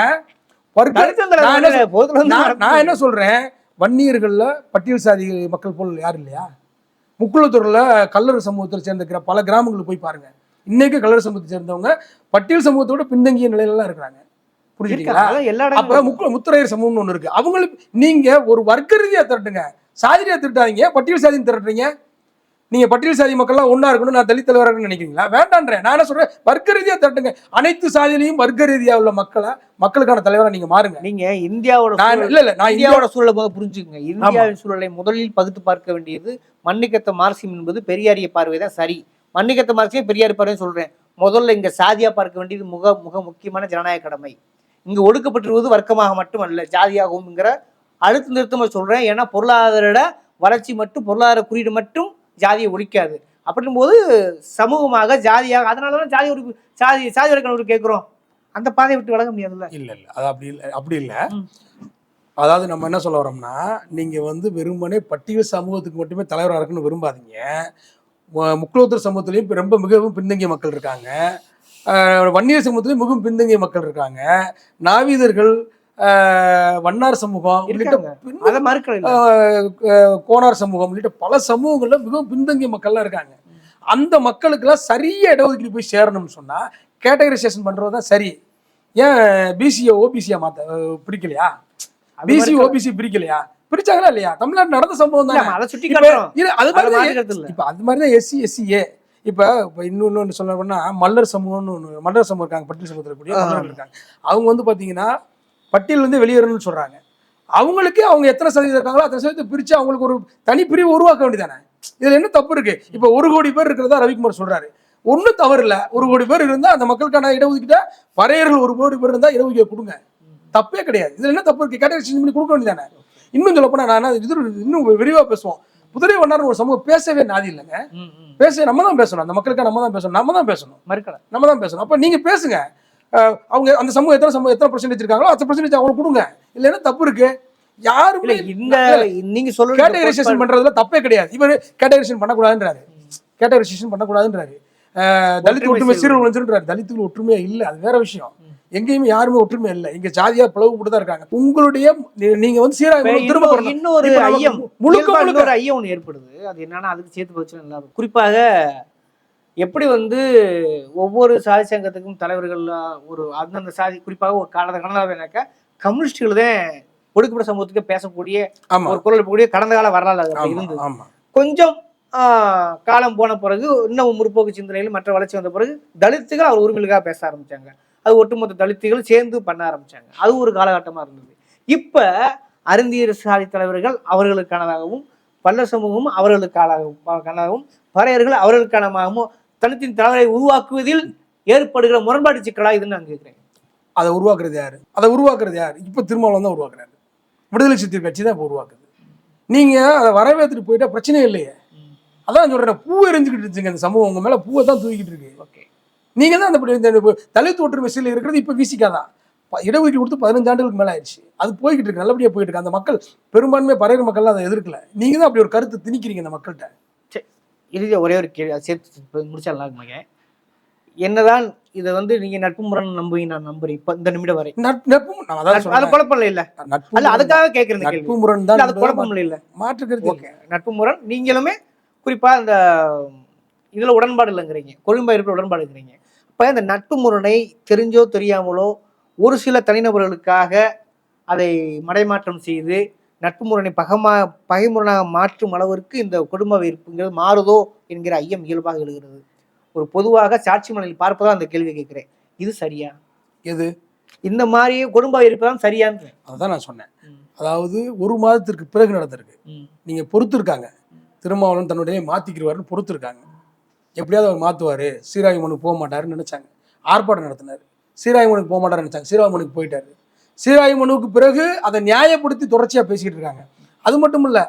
நான் என்ன சொல்றேன்? வன்னியர்கள்ல பட்டியல் சாதி மக்கள் போல் யாரும் இல்லையா? முக்குளத்தூர்ல கல்லர் சமூகத்தில் சேர்ந்த பல கிராமங்களுக்கு போய் பாருங்க. இன்னைக்கு கல்லர் சமூகத்தை சேர்ந்தவங்க பட்டியல் சமூகத்தோட பின்தங்கிய நிலையில எல்லாம் இருக்கிறாங்க எல்லா அப்ப முக்கு முத்துரையர் சமூகம்னு ஒண்ணு இருக்கு. அவங்களுக்கு நீங்க ஒரு வர்க்க ரீதியா திரட்டுங்க. சாதி ரீதியா திரட்டாதீங்க. பட்டியல் சாதின்னு திரட்டுறீங்க. நீங்க பட்டியல் சாதி மக்கள்லாம் ஒண்ணா இருக்கணும் நான் தலித் தலைவராக நினைக்கிறீங்களா? வேண்டான்றேன். நான் என்ன சொல்றேன்? வர்க்க ரீதியா திரட்டுங்க. அனைத்து சாதியிலையும் வர்க்க ரீதியா உள்ள மக்களை மக்களுக்கான தலைவரா நீங்க மாறுங்க. நீங்க இந்தியாவோட நான் இல்ல இல்ல நான் இந்தியா இந்தியாவோட சூழலை புரிஞ்சுக்கங்க. இந்தியாவின் சூழலை முதலில் பகுத்து பார்க்க வேண்டியது மண்ணிக்கத்த மார்க்சியம் என்பது பெரியாரிய பார்வை தான். சரி. மண்ணிக்கத்த மார்க்சியம் பெரியார் பார்வை சொல்றேன். முதல்ல இங்க சாதியா பார்க்க வேண்டியது முக முக முக்கியமான ஜனநாயக கடமை. இங்க ஒடுக்கப்பட்டிருவது வர்க்கமாக மட்டுமல்ல ஜாதியாகும்ங்கிற அழுத்த நிறுத்தமா சொல்றேன். ஏன்னா பொருளாதார வளர்ச்சி மட்டும் பொருளாதார குறியீடு மட்டும் ஜாதியை ஒழிக்காது. அப்படின்னும் போது சமூகமாக ஜாதியாக அதனால தான் ஜாதி ஒரு சாதி சாதி வரைக்கும் கேட்குறோம் அந்த பாதையை விட்டு விலக முடியாதுல்ல? இல்ல இல்ல. அது அப்படி இல்ல அப்படி இல்ல. அதாவது நம்ம என்ன சொல்ல வரோம்னா நீங்க வந்து வெறுமனே பட்டியல் சமூகத்துக்கு மட்டுமே தலைவராக இருக்கணும்னு விரும்பாதீங்க. மு- முக்குலத்தூர் சமூகத்திலையும் ரொம்ப மிகவும் பின்தங்கிய மக்கள் இருக்காங்க. வன்னியர் சமூகத்திலையும் மிகவும் பின்தங்கிய மக்கள் இருக்காங்க. நாவீதர்கள் வண்ணார் சமூகம் உள்ளிட்ட கோனார் சமூகம் உள்ளிட்ட பல சமூகங்கள்ல மிகவும் பின்தங்கிய மக்கள்லாம் இருக்காங்க. அந்த மக்களுக்கெல்லாம் சரியா இடஒதுக்கீடு போய் சேரணும்னு சொன்னா கேட்டகரைசேஷன் பண்றது தான் சரி. ஏன் பிசிஏ ஓபிசியா மாத்த பிடிக்கலையா? பிசி. ஓபிசி பிரிக்கலையா பிரிச்சாங்களா இல்லையா? தமிழ்நாடு நடந்த சம்பவம் தான். அதை சுட்டி. அது மாதிரி. இப்ப அது மாதிரி தான் எஸ்சி எஸ்சிஏ இப்ப இப்ப இன்னொன்னு சொல்லணும்னா மல்லர் சமூகம்னு ஒண்ணு மல்லர் சமூகம் இருக்காங்க பட்டியல் சமூகத்தில் கூடிய இருக்காங்க. அவங்க வந்து பாத்தீங்கன்னா பட்டியல் வந்து வெளியேறணும்னு சொல்றாங்க. அவங்களுக்கு அவங்க எத்தனை சதவீதம் இருக்காங்களோ அத்தனை சதவீதத்தை பிரிச்சு அவங்களுக்கு ஒரு தனி பிரிவு உருவாக்க வேண்டியதானே இதுல என்ன தப்பு இருக்கு? இப்ப ஒரு கோடி பேர் இருக்கிறதா ரவிக்குமார் சொல்றாரு. ஒண்ணும் தவறு இல்ல. ஒரு கோடி பேர் இருந்தா அந்த மக்களுக்கான இடஒதுக்கீட்ட பறையர்கள் ஒரு கோடி பேர் இருந்தா இடஒதுக்கீடு கொடுங்க. தப்பே கிடையாது. இதுல என்ன தப்பு இருக்கு? கேட்டகரி பண்ணி கொடுக்க வேண்டியதானே இன்னும் சொல்ல போனா நான் இது இன்னும் விரிவா பேசுவோம். குதிரை வண்ணார் ஒரு சமூகம் பேசவே நாதி இல்லைங்க. பேச நம்ம தான் பேசணும். அந்த மக்களுக்காக நம்ம தான் பேசணும். நம்ம தான் பேசணும். மறுக்கல. நம்ம தான் பேசணும். அப்ப நீங்க பேசுங்க. அவங்க அந்த சமூகம் எத்தனை சமூகம் எத்தனை பர்சன்டேஜ் இருக்காங்களோ அத்தனை பர்சன்டேஜ் அவங்களுக்கு கொடுங்க. இல்லைன்னா தப்பு இருக்கு. யாருமே இந்த நீங்க சொல்றது கேட்டகரைசேஷன் பண்றதுல தப்பே கிடையாது. இவர் கேட்டகரைசேஷன் பண்ணக்கூடாதுன்றாரு. கேட்டகரைசேஷன் பண்ணக்கூடாதுன்றாரு. தலித் ஒற்றுமை விளைஞ்சுன்றாரு தலித்துகள் ஒற்றுமையா இல்ல. அது வேற விஷயம். எங்கேயுமே யாருமே ஒற்றுமை இல்லை. இங்க ஜாதியா பிளவுபட்டு தான் இருக்காங்க. உங்களுடைய நீங்க வந்து சீராக திரும்ப இன்னொரு- ஐயம் முழுக்க முழுக்க ஐயம் ஒண்ணு ஏற்படுது. அது என்னன்னா அதுக்கு சேர்த்து நல்லா இருக்கும் குறிப்பாக எப்படி வந்து ஒவ்வொரு சாதி சங்கத்துக்கும் தலைவர்கள் ஒரு அந்தந்த சாதி குறிப்பாக ஒரு காலத்தை கனடாவினாக்கா கம்யூனிஸ்டுகள் தான் ஒடுக்கப்பட்ட சமூகத்துக்கு பேசக்கூடிய ஒரு குரல் கூடிய கடந்த கால வரலாறு இருந்தது. கொஞ்சம் ஆஹ், காலம் போன பிறகு இன்னும் முற்போக்கு சிந்தனையில் மற்ற வளர்ச்சி வந்த பிறகு தலித்துகள் அவர் உரிமைகளுக்காக பேச ஆரம்பிச்சாங்க. அது ஒட்டுமொத்த தலித்துகள் சேர்ந்து பண்ண ஆரம்பிச்சாங்க. அது ஒரு காலகட்டமா இருந்தது. இப்ப அருந்தியர் சாதி தலைவர்கள் அவர்களுக்கானதாகவும் பல்ல சமூகமும் அவர்களுக்கானதாகவும் பறையர்கள் அவர்களுக்கானதாகவும் தலித்தின் தலைவரை உருவாக்குவதில் ஏற்படுகிற முரண்பாடு சிக்கலா இதுன்னு நான் கேட்கிறேன் அதை உருவாக்குறது யாரு? அதை உருவாக்குறது யாரு? இப்ப திருமாவளவன் தான் உருவாக்குறாரு. விடுதலை சிறுத்தை கட்சி தான் இப்போ உருவாக்குது. நீங்க அதை வரவேற்றுட்டு போயிட்டா பிரச்சனை இல்லையே. அதான் சொல்றேன் பூ எரிஞ்சுக்கிட்டு இருந்துச்சுங்க இந்த சமூகம் உங்க மேல பூவை தான் தூக்கிட்டு இருக்கு. ஓகே. நீங்க தான் அந்த தலித் ஒற்றுமை சீல இருக்கிறது இப்ப விசிக்காதான் இடஒதுக்கீடு கொடுத்து பதினஞ்சு ஆண்டுகளுக்கு மேல ஆயிடுச்சு. அது போய்கிட்டு இருக்கு நல்லபடியா போயிட்டு இருக்கு. அந்த மக்கள் பெரும்பான்மை பறையர் மக்கள் அதை எதிர்க்கல. நீங்க தான் அப்படி ஒரு கருத்து திணிக்கிறீங்க இந்த மக்கள்கிட்ட. இறுதியாக ஒரே ஒரு கேள்வி சேர்த்து முடிச்சிடலாம் மகன் என்னதான் இதை வந்து நீங்க நட்பு முரண் நம்புவீங்க நான் நம்புறேன் இப்ப இந்த நிமிடம் வரை. நட்பு அது. குழப்பம் இல்ல நட்பு அல்ல அதுக்காக கேள்வி நட்பு முரண் இல்ல, அது தான் குழப்பம் இல்ல மாற்று கருத்து ஓகே நட்பு முரண். நீங்களுமே குறிப்பா இந்த இதுல உடன்பாடு இல்லைங்கிறீங்க. கொழும்பா இருக்கிற உடன்பாடு இருக்கிறீங்க. இப்ப இந்த நட்பு முரணை தெரிஞ்சோ தெரியாமலோ ஒரு சில தனிநபர்களுக்காக அதை மடைமாற்றம் செய்து நட்பு முரணை பகமா பகைமுரணாக மாற்றும் அளவிற்கு இந்த குடும்ப வைப்புங்கிறது மாறுதோ என்கிற ஐயம் இயல்பாக எழுகிறது. ஒரு பொதுவாக சாட்சி மலையில் பார்ப்பதா அந்த கேள்வி கேட்கிறேன். இது சரியா? எது? இந்த மாதிரி குடும்ப இருப்பதான் சரியான்னு அதான் நான் சொன்னேன். அதாவது ஒரு மாதத்திற்கு பிறகு நடந்திருக்கு. நீங்க பொறுத்திருக்காங்க. திருமாவளவன் தன்னுடைய மாத்திக்கிடுவாருன்னு பொறுத்திருக்காங்க. எப்படியாவது அவர் மாத்துவாரு. சீராயமனுக்கு போக மாட்டாருன்னு நினைச்சாங்க. ஆர்ப்பாட்டம் நடத்தினார். சீராயமனுக்கு போக மாட்டாருன்னு நினைச்சாங்க. சீராயமனுக்கு போயிட்டாரு. சீராயமனுக்கு பிறகு அதை நியாயப்படுத்தி தொடர்ச்சியா பேசிக்கிட்டு இருக்காங்க. அது மட்டும் இல்ல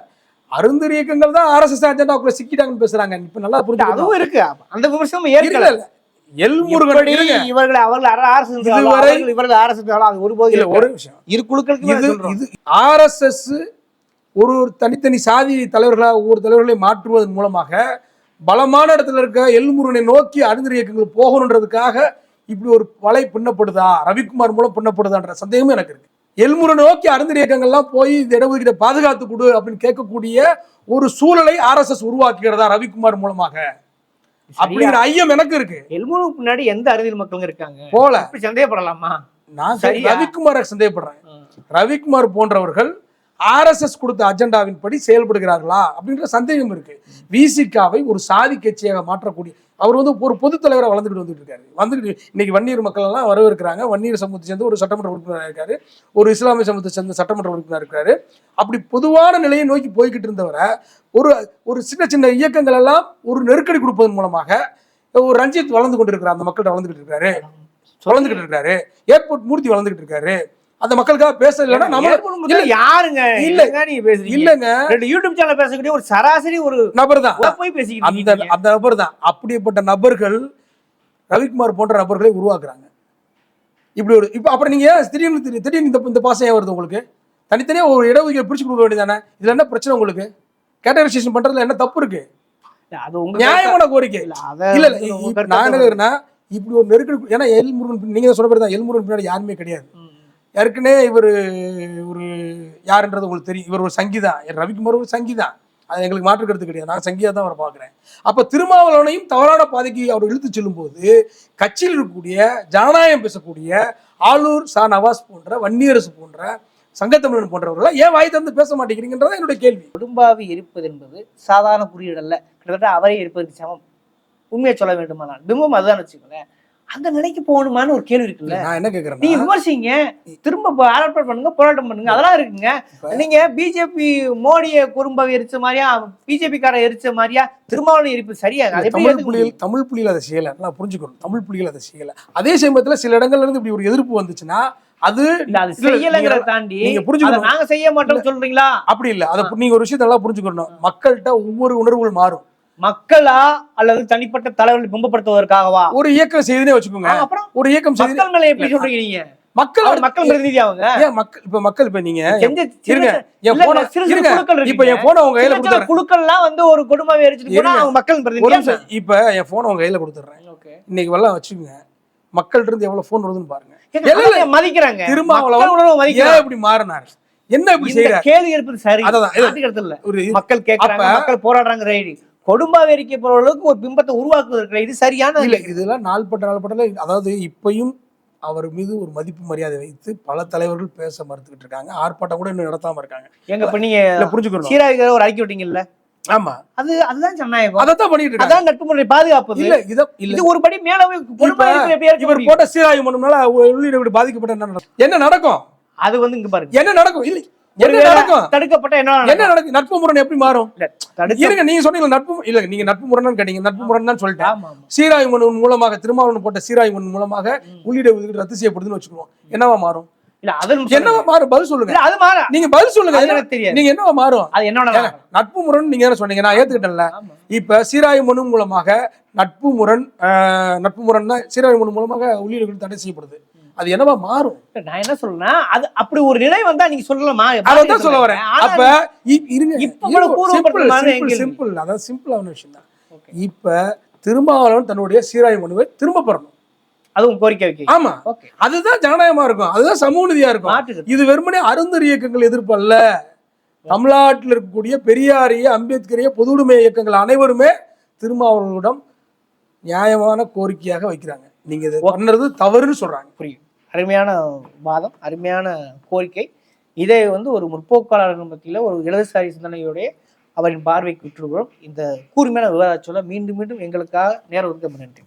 அருந்தர் இயக்கங்கள் தான் ஆர்எஸ்எஸ் அஜெண்டாக்குள்ள சிக்கிட்டாங்கன்னு பேசுறாங்க. இப்ப நல்லா புரிஞ்சுக்கணும் அதுவும் இருக்கு. அந்த விமர்சனம் இல்ல. எல்முருகன். இவர்களை அவர்கள் இதுவரை- இவர்கள் என்றாலும் அது ஒருபோது இல்ல ஒரு விஷயம் இரு குழுக்களுக்கு இது இது ஆர்எஸ்எஸ் ஒரு ஒரு தனித்தனி சாதி தலைவர்களா ஒவ்வொரு தலைவர்களை மாற்றுவதன் மூலமாக பலமான இடத்துல இருக்க எல்முருகனை நோக்கி அருந்தர் இயக்கங்கள் போகணுன்றதுக்காக இப்படி ஒரு வலை பின்னப்படுதா ரவிக்குமார் மூலம் பின்னப்படுதான்ற சந்தேகமும் எனக்கு இருக்கு. எல்முருகனை நோக்கி அருந்தர் இயக்கங்கள்லாம் போய் இந்த இடஒதுக்கீட்டை பாதுகாத்து கொடு அப்படின்னு கேட்கக்கூடிய ஒரு சூழலை ஆர்எஸ்எஸ் உருவாக்குகிறதா ரவிக்குமார் மூலமாக? அப்படிங்கிற ஐயம் எனக்கு இருக்கு. எல்மூனுக்கு முன்னாடி எந்த அறிவியல் மக்களுங்க இருக்காங்க? போல. சந்தேகப்படலாமா? நான் சரியா? ரவிக்குமாரை சந்தேகப்படுறேன். ரவிக்குமார் போன்றவர்கள் ஆர்எஸ்எஸ் கொடுத்த அஜெண்டாவின் படி செயல்படுகிறார்களா அப்படின்ற சந்தேகம் இருக்கு. விசிகாவை ஒரு சாதி கட்சியாக மாற்றக்கூடிய அவர் வந்து ஒரு பொதுத் தலைவராக வளர்ந்துட்டு வந்துட்டு இருக்காரு. வந்துட்டு இன்னைக்கு வன்னியர் மக்கள் எல்லாம் வரவேற்கிறாங்க. வன்னியர் சமூகத்தை சேர்ந்து ஒரு சட்டமன்ற உறுப்பினராக இருக்காரு. ஒரு இஸ்லாமிய சமூகத்தை சேர்ந்த சட்டமன்ற உறுப்பினர் இருக்காரு. அப்படி பொதுவான நிலையை நோக்கி போய்கிட்டு இருந்தவரை ஒரு ஒரு சின்ன சின்ன இயக்கங்கள் எல்லாம் ஒரு நெருக்கடி கொடுப்பதன் மூலமாக ஒரு ரஞ்சித் வளர்ந்து கொண்டிருக்கிறார். அந்த மக்கள்கிட்ட வளர்ந்துகிட்டு இருக்காரு. வளர்ந்துகிட்டு இருக்காரு. ஏர்போர்ட் மூர்த்தி வளர்ந்துகிட்டு இருக்காரு. அந்த மக்களுக்காக பேச இல்லைன்னா நம்ம யாருங்க? இல்ல. நீங்க பேசுறீங்க? இல்லைங்க. ரெண்டு யூடியூப் சேனல் பேசக்கூடிய ஒரு சராசரி ஒரு நபர் தான். போய் பேசிக்கிட்டு அந்த. அந்த நபர் தான். அப்படிப்பட்ட நபர்கள் ரவிக்குமார் போன்ற நபர்களை உருவாக்குறாங்க. இப்படி ஒரு இப்போ அப்புறம் நீங்க திடீர்னு திடீர்னு இந்த இந்த பாசம் ஏன் வருது உங்களுக்கு? தனித்தனியா ஒரு இடஒதுக்கீடு பிரிச்சு கொடுக்க வேண்டியதானே இதுல என்ன பிரச்சனை உங்களுக்கு? கேட்டகரைசேஷன் பண்றதுல என்ன தப்பு இருக்கு? அது நியாயமான கோரிக்கை. இல்ல, இல்ல நான் என்ன இப்படி ஒரு நெருக்கடி ஏன்னா எல்முருகன் நீங்க சொன்ன மாதிரி தான் எல்முருகன் பின்னாடி யாருமே கிடையாது. ஏற்கனவே இவர் ஒரு யாருன்றது உங்களுக்கு தெரியும். இவர் ஒரு சங்கீதா. ரவிக்குமார் ஒரு சங்கீதா. அது எங்களுக்கு மாற்று கருத்து கிடையாது. நான் சங்கியாக தான் அவரை பார்க்குறேன். அப்போ திருமாவளவனையும் தவறான பாதைக்கு அவர் இழுத்து செல்லும்போது கட்சியில் இருக்கக்கூடிய ஜனநாயகம் பேசக்கூடிய ஆளூர் சா நவாஸ் போன்ற வன்னியரசு போன்ற சங்கத்தமிழன் போன்றவர்கள் ஏன் வாய் தந்து பேச மாட்டேங்கிறீங்கன்றதான் என்னுடைய கேள்வி. குடும்பாவி எரிப்பது என்பது சாதாரண குறியீடு அல்ல கிட்டத்தட்ட அவரே இருப்பதற்கு சமம். உண்மையை சொல்ல வேண்டுமானால். பிம்பம் அதுதான் வச்சுக்கோங்களேன். அந்த நிலைக்கு போகணுமான்னு ஒரு கேள்வி இருக்குல்ல? நான் என்ன நீங்க கேட்குறேன்னா விமர்சிங்க திரும்ப ஆர்ப்பாட்டம் பண்ணுங்க போராட்டம் பண்ணுங்க அதெல்லாம் இருக்குங்க. நீங்க பிஜேபி மோடிய குறும்பாவை எரிச்ச மாதிரியா பிஜேபி கார எரிச்ச மாதிரியா திருமாவளவன் எரிப்பு சரியா தமிழ் புலிகள்? தமிழ் புலிகள் அதை செய்யலை. நல்லா புரிஞ்சுக்கணும். தமிழ் புலிகள் அதை செய்யலை. அதே சமயத்தில் சில இடங்கள்ல இருந்து இப்படி ஒரு எதிர்ப்பு வந்துச்சுன்னா அது அது செய்யலைங்கிறத தாண்டி நீங்க புரிஞ்சுக்கணும். நாங்க செய்ய மாட்டோம் சொல்றீங்களா? அப்படி இல்லை. அதை நீங்க ஒரு விஷயத்தை நல்லா புரிஞ்சுக்கணும். மக்கள்கிட்ட ஒவ்வொரு உணர்வுகள் மாறும். மக்களா அல்லது தனிப்பட்ட தலைவர்களை பிம்பப்படுத்துவதற்காகவா? ஒரு இயக்கம் செய்துனே வச்சுக்கோங்க. அப்புறம் ஒரு இயக்கம் செய்து மக்கள் மேல எப்படி சொல்றீங்க நீங்க? மக்கள் மக்கள் பிரதிநிதி அவங்க. ஏன் மக்கள் இப்ப மக்கள் இப்ப நீங்க இருங்க. என் போன இப்ப. என் போன உங்க கையில கொடுத்துறேன். குழுக்கள்லாம் வந்து ஒரு குடும்பம் எரிச்சிட்டு போனா இருங்க. அவங்க மக்கள் இப்ப என் போன உங்க கையில கொடுத்துறேன். ஓகே. இன்னைக்கு வெள்ளம் வச்சுக்கோங்க. மக்கள்கிட்ட இருந்து எவ்வளவு போன் வருதுன்னு பாருங்க. மதிக்கிறாங்க? திருமாவளவன் ஏன் இப்படி மாறினார்? என்ன இப்படி செய்யறாரு கேள்வி எழுப்பது சரி. அதான், மக்கள் கேட்கறாங்க மக்கள் போராடுறாங்க ரைடு கொடும்பாவை எரிக்க போற அளவுக்கு ஒரு பிம்பத்தை உருவாக்குவதற்கு இது சரியான இல்ல இதெல்லாம் நாள்பட்ட நாள்பட்ட அதாவது இப்பயும் அவர் மீது ஒரு மதிப்பு மரியாதை வைத்து பல தலைவர்கள் பேச மறுத்துக்கிட்டு இருக்காங்க. ஆர்ப்பாட்டம் கூட இன்னும் நடத்தாம இருக்காங்க. எங்க இப்ப நீங்க புரிஞ்சுக்கணும். சீராக ஒரு அறிக்கை விட்டீங்கல்ல? ஆமா. அது அதுதான் ஜனநாயகம். அதைத்தான் பண்ணிட்டு இருக்காங்க. அதான் நட்பு முறை பாதுகாப்பது இல்ல இத இது ஒரு படி மேல இவர். போட்ட சீராய்வு மனுனால உள்ளீடு பாதிக்கப்பட்ட என்ன நடக்கும்? என்ன நடக்கும்? அது வந்து இங்க பாருங்க. என்ன நடக்கும்? இல்ல என்ன ஒருவேளை நடக்கும்? தடுக்கப்பட்ட என்ன என்ன நடக்கும்? நடக்கும் நட்பு முரண் எப்படி மாறும்? இருங்க நீங்க சொன்னீங்க நட்பு இல்ல நீங்க நட்பு முரண் கேட்டீங்க. நட்பு முரண் தான் சொல்லிட்டேன். சீராய்வு மனு மூலமாக திருமாவளவன் போட்ட சீராய்வு மனு மூலமாக உள்ளீடு ஒதுக்கீடு ரத்து செய்யப்படுதுன்னு வச்சுக்குவோம் என்னவா மாறும்? இல்ல அது என்னவா மாறும்? பதில் சொல்லுங்க. அது மாற. நீங்க பதில் சொல்லுங்க. எனக்கு தெரியாது. நீங்க என்னவா மாறும்? அது என்னோட நட்பு முரண் நீங்க என்ன சொன்னீங்க. நான் ஏத்துக்கிட்டேன்ல. இப்ப சீராய்வு மனு மூலமாக நட்பு முரண் ஆஹ், நட்பு முரண் மனு மூலமாக உள்ளீடுகள் தடை செய்யப்படுது. அது என்னவா மாறும்? நான் என்ன சொல்றேன்னா அது அப்படி ஒரு நிலை வந்தா நீங்க சொல்லலாமா? அதான் சொல்ல வரேன். அப்ப இருங்க. இப்ப சிம்பிள் அதான் சிம்பிளான விஷயம் தான். இப்ப திருமாவளவன் தன்னுடைய சீராய்வு மனுவை திரும்ப பெறணும். அதுவும் கோரிக்கை வைக்க. ஆமா. அதுதான் ஜனநாயகமா இருக்கும். அதுதான் சமூக நீதியா இருக்கும். இது வெறுமனே அருந்தர் இயக்கங்கள் எதிர்ப்பு அல்ல. தமிழ்நாட்டில் இருக்கக்கூடிய பெரியாரிய அம்பேத்கரிய பொது உடைமை இயக்கங்கள் அனைவருமே திருமாவளவனிடம் நியாயமான கோரிக்கையாக வைக்கிறாங்க. நீங்க இதை பண்ணது தவறுன்னு சொல்றாங்க. புரியும் அருமையான வாதம் அருமையான கோரிக்கை. இதை வந்து ஒரு முற்போக்காளர்கள் மத்தியில் ஒரு இடதுசாரி சிந்தனையோடைய அவரின் பார்வைக்கு விட்டுருக்கிறோம். இந்த கூர்மையான விவாதச்சொல்ல மீண்டும் மீண்டும் எங்களுக்காக நேரம் ஒதுக்க நன்றி.